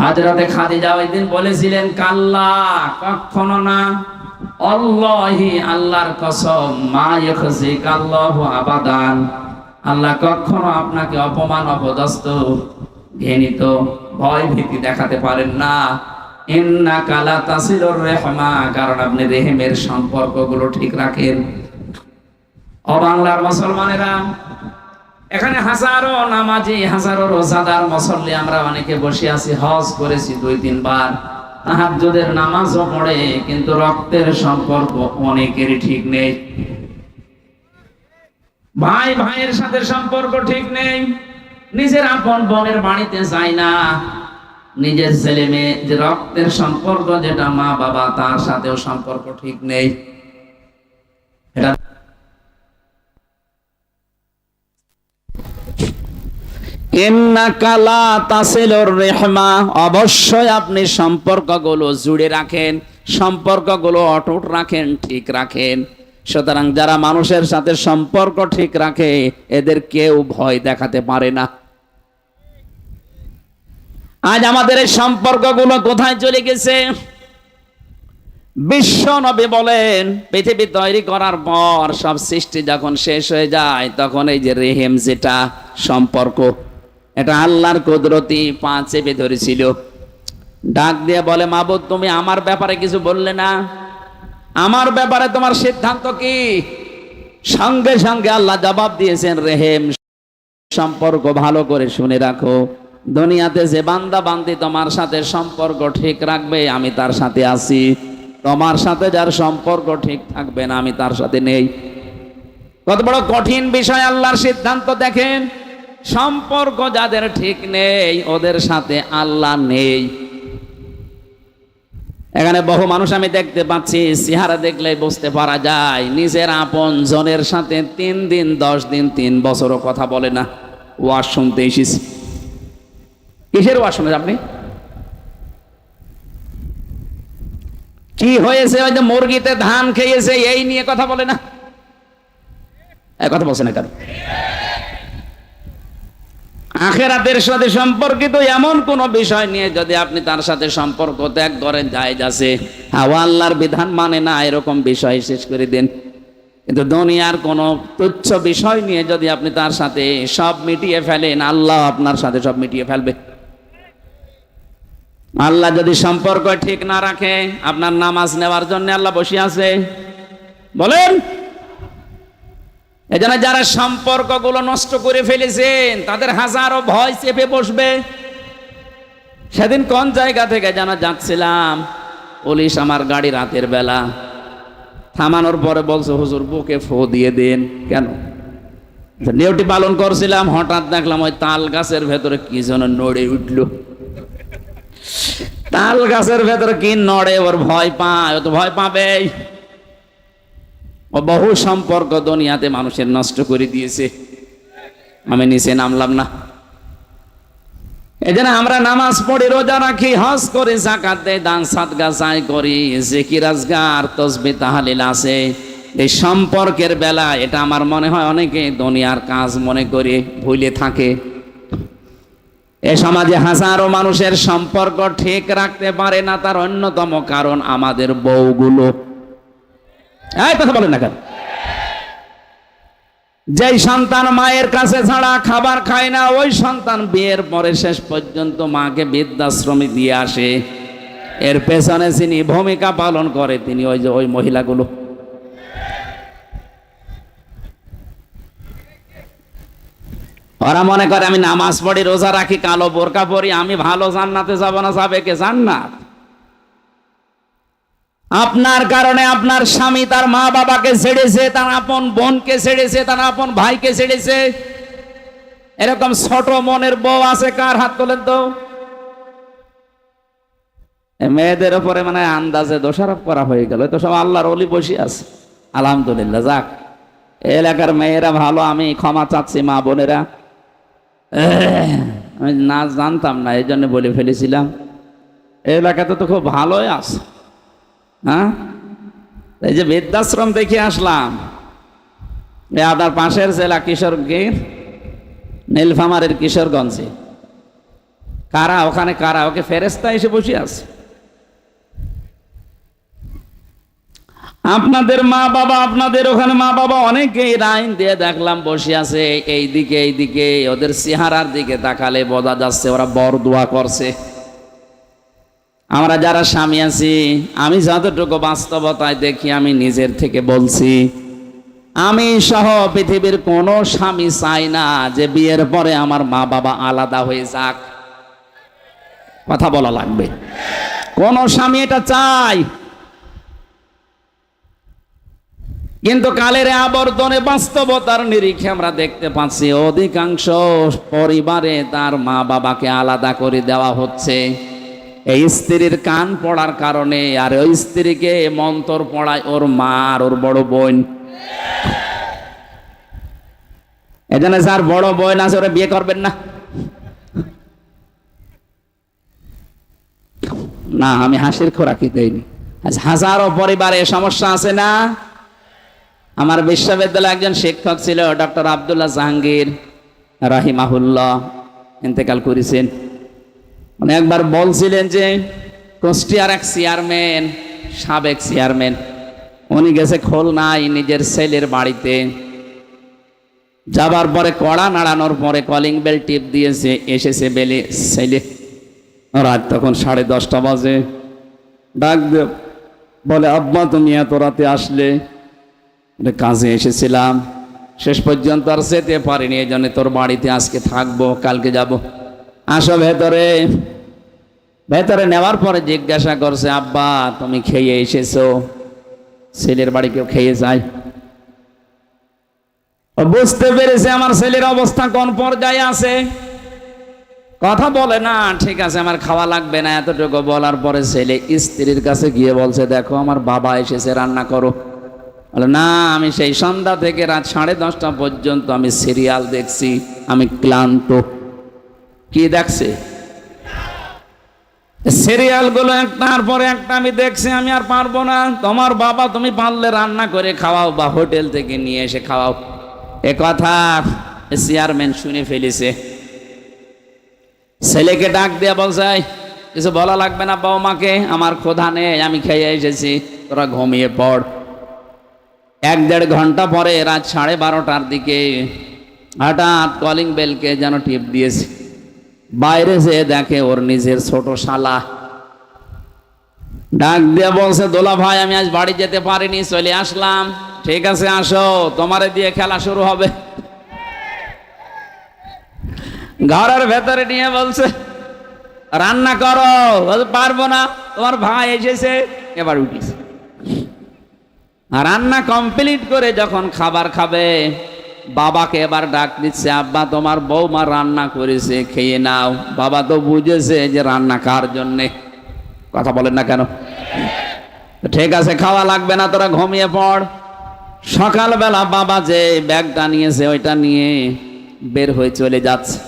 হাজরাতে খাদিজা ওই দিন বলেছিলেন, কাল্লা, কখনো না। অল্লাহি, আল্লাহর কসম, মা ইখজিক আল্লাহু আবাদান। আল্লাহ কখনো আপনাকে অপমান, অপদস্থ, ঘৃণিত ভয় ভীতি দেখাতে পারেন না। ইন্না কালা তাসিলুর রেহমা, কারণ আপনি রেহেমের সম্পর্কগুলো ঠিক রাখেন। ও বাংলার মুসলমানেরা এখানে হাজারো নামাজি, হাজারো রোজাদার মুসল্লি আমরা অনেকে বসে আছি, হজ করেছি দুই, তিনবার। তাহাজ্জুদের নামাজও পড়ে, কিন্তু রক্তের সম্পর্ক অনেকেরই ঠিক নেই। ভাই ভাইয়ের সাথে সম্পর্ক ঠিক নেই। নিজের আপন বোনের বাড়িতে যায় না। নিজের ছেলে মেয়ে যে রক্তের সম্পর্ক, যেটা মা বাবা তার সাথেও সম্পর্ক ঠিক নেই। রেহমা। অবশ্যই আপনি সম্পর্কগুলো জুড়ে রাখেন, সম্পর্কগুলো অটুট রাখেন, ঠিক রাখেন। সুতরাং যারা মানুষের সাথে সম্পর্ক ঠিক রাখে, এদের কেউ ভয় দেখাতে পারে না। আজ আমাদের এই সম্পর্কগুলো কোথায় চলে গেছে? বিশ্ব নবী বলেন, পৃথিবী তৈরি করার পর সব সৃষ্টি যখন শেষ হয়ে যায়, তখন এই যে রেহেম যেটা সম্পর্ক এটা আল্লাহর কুদরতি পা চেপে ধরেছিল। ডাক দিয়ে বলে, মাবুদ, তুমি আমার ব্যাপারে কিছু বললে না? আমার ব্যাপারে তোমার সিদ্ধান্ত কি? সঙ্গে সঙ্গে আল্লাহ জবাব দিয়েছেন, রেহেম, সম্পর্ক ভালো করে শুনে রাখো। দুনিয়াতে যে বান্দা বান্দি তোমার সাথে সম্পর্ক ঠিক রাখবে, আমি তার সাথে আছি। তোমার সাথে যার সম্পর্ক ঠিক থাকবে না, আমি তার সাথে নেই। কত বড় কঠিন বিষয় আল্লাহর সিদ্ধান্ত, দেখেন। সম্পর্ক যাদের ঠিক নেই, ওদের সাথে আল্লাহ নেই। এখানে বহু মানুষ আমি দেখতে পাচ্ছি, চেহারা দেখলে বুঝতে পারা যায়, নিজের আপন জনের সাথে তিন দিন, দশ দিন, তিন বছরও কথা বলে না। ওয়াজ শুনতে এসেছি। কিসের ওয়াজ শুনে আপনি? কি হয়েছে? ওই যে মুরগিতে ধান খেয়েছে, এই নিয়ে কথা বলে না? কথা বলছে না কেন? আখেরাতের সাথে সম্পর্কিত এমন কোন বিষয় নিয়ে যদি আপনি তার সাথে সম্পর্ক ত্যাগ করেন আছে। হাওয়া আল্লাহর বিধান মানে না, এরকম বিষয় শেষ করে দিন। কিন্তু দুনিয়ার কোনো তুচ্ছ বিষয় নিয়ে যদি আপনি তার সাথে সব মিটিয়ে ফেলেন, আল্লাহ আপনার সাথে সব মিটিয়ে ফেলবে। আল্লাহ যদি সম্পর্ক ঠিক না রাখে, আপনার নামাজ নেওয়ার জন্য আল্লাহ বসে আছে। বলেন এজন্য যারা সম্পর্কগুলো নষ্ট করে ফেলেছেন, তাদের হাজারো ভয় চেপে বসবে। সেদিন কোন জায়গা থেকে যেন যাচ্ছিলাম, পুলিশ আমার গাড়ি রাতের বেলা থামানোর পরে বলছে, হুজুর, বুকে ফো দিয়ে দেন। কেন? নিয়মটি পালন করছিলাম, হঠাৎ দেখলাম ওই তাল গাছের ভেতরে কি যেন নড়ে উঠল। তাল গাছের ভেতরে কি নড়ে, ওর ভয় পায়, ও তো ভয় পাবেই। বহু সম্পর্ক দুনিয়াতে মানুষের নষ্ট করে দিয়েছে। আমি নিচে নামলাম না। এজন্য আমরা নামাজ পড়ি রোজা রাখি, হজ করি জাকাত দেই, দান সাদগা চাই করি, জিকির, আজগার, তসবি, তাহালিল আছে। এই সম্পর্কের বেলা, এটা আমার মনে হয় অনেকে দুনিয়ার কাজ মনে করে ভুলে থাকে। এ সমাজে হাজারো মানুষের সম্পর্ক ঠিক রাখতে পারে না, তার অন্যতম কারণ আমাদের বউগুলো। এই কথা বলেন না কেন? যেই সন্তান মায়ের কাছে ছাড়া খাবার খায় না, ওই সন্তান বিয়ের পরে শেষ পর্যন্ত মাকে বৃদ্ধাশ্রমে দিয়ে আসে। এর পেছনে যিনি ভূমিকা পালন করে, তিনি ওই যে ওই মহিলাগুলো। ওরা মনে করে, আমি নামাজ পড়ি, রোজা রাখি, কালো বোরকা পরি, আমি ভালো জান্নাতে যাব না যাবে কে জান্নাত। আপনার কারণে আপনার স্বামী তার মা বাবাকে ছেড়েছে, তার আপন বোনকে ছেড়েছে, তার আপন ভাইকে ছেড়েছে। এরকম ছোট মনের বউ আছে কার হাত তোলেন তো? মেয়েদের উপরে মানে আন্দাজে দোষারোপ করা হয়ে গেল তো সব আল্লাহর অলি বসে আছে। আলহামদুলিল্লাহ, যাক। এলাকার মেয়েরা ভালো, আমি ক্ষমা চাচ্ছি মা বোনেরা। আমি না জানতাম না, এই জন্য বলে ফেলেছিলাম। এলাকাতে তো খুব ভালোই আছে। হ্যাঁ? এই যে বৃদ্ধাশ্রম দেখে আসলাম। আপনার পাশের জেলা কিশোরগঞ্জ নীলফামারের কিশোরগঞ্জে। কারা? ওখানে কারা? ওকে ফেরেস্তা এসে বসে আছে। আপনাদের মা বাবা, আপনাদের ওখানে মা বাবা অনেকেই লাইন দিয়ে দেখলাম বসে আছে। এই দিকে এই দিকে ওদের চেহারার দিকে তাকালে বোঝা যাচ্ছে ওরা বর দোয়া করছে। আমরা যারা স্বামী আছি, আমি যতটুকু বাস্তবতায় দেখি, আমি নিজের থেকে বলছি, আমি সহ পৃথিবীর কোনো স্বামী চাই না যে বিয়ের পরে আমার মা বাবা আলাদা হয়ে যাক। কথা বলা লাগবে। কোন স্বামী এটা চাই। কিন্তু কালের আবর্তনে বাস্তবতার নিরিখে আমরা দেখতে পাচ্ছি, অধিকাংশ পরিবারে তার মা বাবাকে আলাদা করে দেওয়া হচ্ছে। এই স্ত্রীর কান পড়ার কারণে আর ওই স্ত্রীকে মন্তর পড়ায় ওর মা আর ওর বড় বোন। এজন্য স্যার বড় বোন আছে ওরা বিয়ে করবেন না। না আমি হাসির খোরাকি দেইনি। আচ্ছা, হাজারো পরিবারে সমস্যা আছে না? আমার বিশ্ববিদ্যালয়ে একজন শিক্ষক ছিল ডক্টর আবদুল্লাহ জাহাঙ্গীর রাহিমাহুল্লাহ ইন্তেকাল করেছেন। উনি একবার বলছিলেন যে কুষ্টিয়ার এক চেয়ারম্যান, সাবেক চেয়ারম্যান, উনি গেছে খুলনায় নিজের ছেলের বাড়িতে। যাবার পরে কড়া নাড়ানোর পরে কলিং বেল টিপ দিয়েছে, এসেছে বেলে ছেলে। রাত তখন সাড়ে দশটা বাজে। ডাক বলে, আব্বা, তুমি এত রাতে আসলে? কাজে এসেছিলাম। শেষ পর্যন্ত আর যেতে পারিনি, এই জন্য তোর বাড়িতে আজকে থাকব, কালকে যাব। আসো ভেতরে। ভেতরে নেওয়ার পরে জিজ্ঞাসা করছে, আব্বা, তুমি খেয়ে এসেছ? ছেলের বাড়ি কেউ খেয়ে যায়। বুঝতে পেরেছে আমার ছেলের অবস্থা কোন পর্যায়ে আছে। কথা বলে, না, ঠিক আছে, আমার খাওয়া লাগবে না। এতটুকু বলার পরে ছেলে স্ত্রীর কাছে গিয়ে বলছে, দেখো, আমার বাবা এসেছে, রান্না করো। বলে, না, আমি সেই সন্ধ্যা থেকে রাত সাড়ে দশটা পর্যন্ত আমি সিরিয়াল দেখছি, আমি ক্লান্ত। কি দেখছে? সিরিয়ালগুলো একটার পরে একটা আমি দেখছি আমি আর পারব না। তোমার বাবা তুমি পারলে রান্না করে খাওয়াও বা হোটেল থেকে নিয়ে এসে খাওয়াও। এ কথা চেয়ারম্যান শুনে ফেলেছে। ছেলেকে ডাক দিয়ে বলছে "এই, কিছু বলা লাগবে না বৌমাকে আমার ক্ষোধা নেই আমি খেয়ে এসেছি তোরা ঘুমিয়ে পড়। এক দেড় ঘণ্টা পরে রাত সাড়ে বারোটার দিকে হঠাৎ কলিং বেলকে যেন টিপ দিয়েছে। বাইরে যেয়ে দেখে ওর নিজের ছোট শালা। ডাক দিয়ে বলছে, দোলা ভাই, আমি আজ বাড়ি যেতে পারিনি, চলে আসলাম। ঠিক আছে, আসো, তোমারে দিয়ে খেলা শুরু হবে। ঘরের ভেতরে নিয়ে বলছে, রান্না করো পারব না, তোমার ভাই এসেছে। এবার উঠিস রান্না কমপ্লিট করে যখন খাবার খাবে বাবাকে এবার ডাক দিচ্ছে, আব্বা, তোমার বৌমা রান্না করেছে, খেয়ে নাও। বাবা তো বুঝেছে যে রান্না কার জন্যে। কথা বলেন না কেন? ঠিক আছে, খাওয়া লাগবে না, তোরা ঘুমিয়ে পড়। সকালবেলা বাবা যে ব্যাগটা নিয়েছে, ওইটা নিয়ে বের হয়ে চলে যাচ্ছে।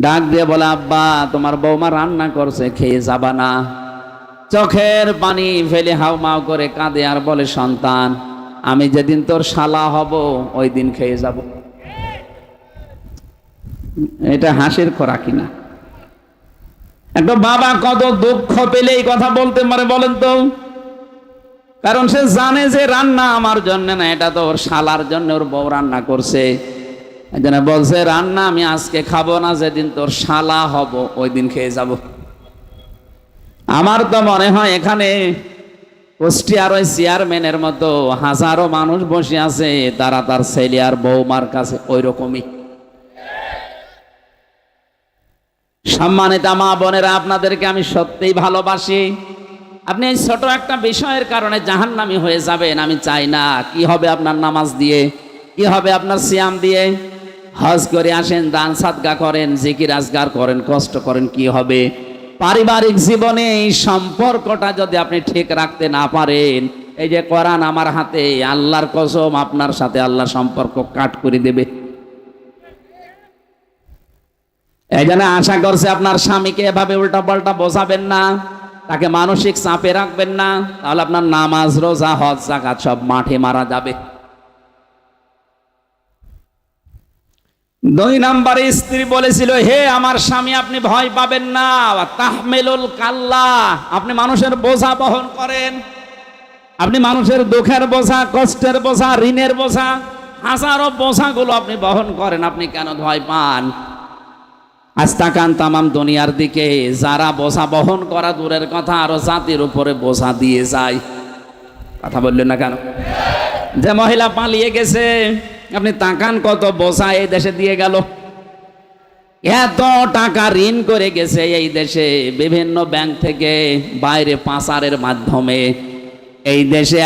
ডাক দিয়ে বলে, আব্বা, তোমার বৌমা রান্না করছে, খেয়ে যাবা না। চোখের পানি ফেলে হাউ মাউ করে কাঁদে আর বলে, সন্তান আমি যেদিন তোর শালা হব, ওই দিন খেয়ে যাব। এটা হাসির খোরাকি না। একটা বাবা কত দুঃখ পেলে এই কথা বলতে পারে বলেন তো? কারণ সে জানে যে রান্না আমার জন্য না, এটা তো ওর শালার জন্য ওর বউ রান্না করছে। জন্য বলছে, রান্না আমি আজকে খাব না, যেদিন তোর শালা হব, ওই দিন খেয়ে যাব। আমার তো মনে হয় এখানে কুষ্টিয়ার চেয়ারম্যানের মতো হাজারো মানুষ বসে আছে, তারা তার ছেলে আর বৌমার কাছে ওই রকমই সম্মানিত মা বোনেরা, আপনাদেরকে আমি সত্যিই ভালোবাসি। আপনি এই ছোট একটা বিষয়ের কারণে জাহান্নামি হয়ে যাবেন, আমি চাই না। কি হবে আপনার নামাজ দিয়ে? কি হবে আপনার সিয়াম দিয়ে? হজ করে আসেন, দান সাদগা করেন, জিকির আজগার করেন, কষ্ট করেন, কি হবে? পারিবারিক জীবনে এই সম্পর্কটা যদি আপনি ঠিক রাখতে না পারেন, এই যে কোরআন আমার হাতে, আল্লাহর কসম আপনার সাথে আল্লাহ সম্পর্ক কাট করে দেবে। এই জন্য আশা করছে আপনার স্বামীকে এভাবে উল্টা পাল্টা বোঝাবেন না, তাকে মানসিক চাপে রাখবেন না, তাহলে আপনার নামাজ, রোজা, হজ জাকাত সব মাঠে মারা যাবে। দুই নাম্বারে স্ত্রী বলেছিল, হে আমার স্বামী, আপনি ভয় পাবেন না। তাহমেলুল কাল্লা, আপনি মানুষের বোঝা বহন করেন। আপনি মানুষের দুঃখের বোঝা, কষ্টের বোঝা, ঋণের বোঝা, হাজারো বোঝাগুলো আপনি বহন করেন, আপনি কেন ভয় পান? আজ তাকান তামাম দুনিয়ার দিকে, যারা বোঝা বহন করা দূরের কথা, আরও জাতির উপরে বোঝা দিয়ে যায়। কথা বললেন না কেন? যে মহিলা পালিয়ে গেছে আপনি তাকান কত বসা এই দেশে দিয়ে গেল। এত টাকা ঋণ করে গেছে এই দেশে, বিভিন্ন ব্যাংক থেকে বাইরে পাচারের মাধ্যমে। এই দেশে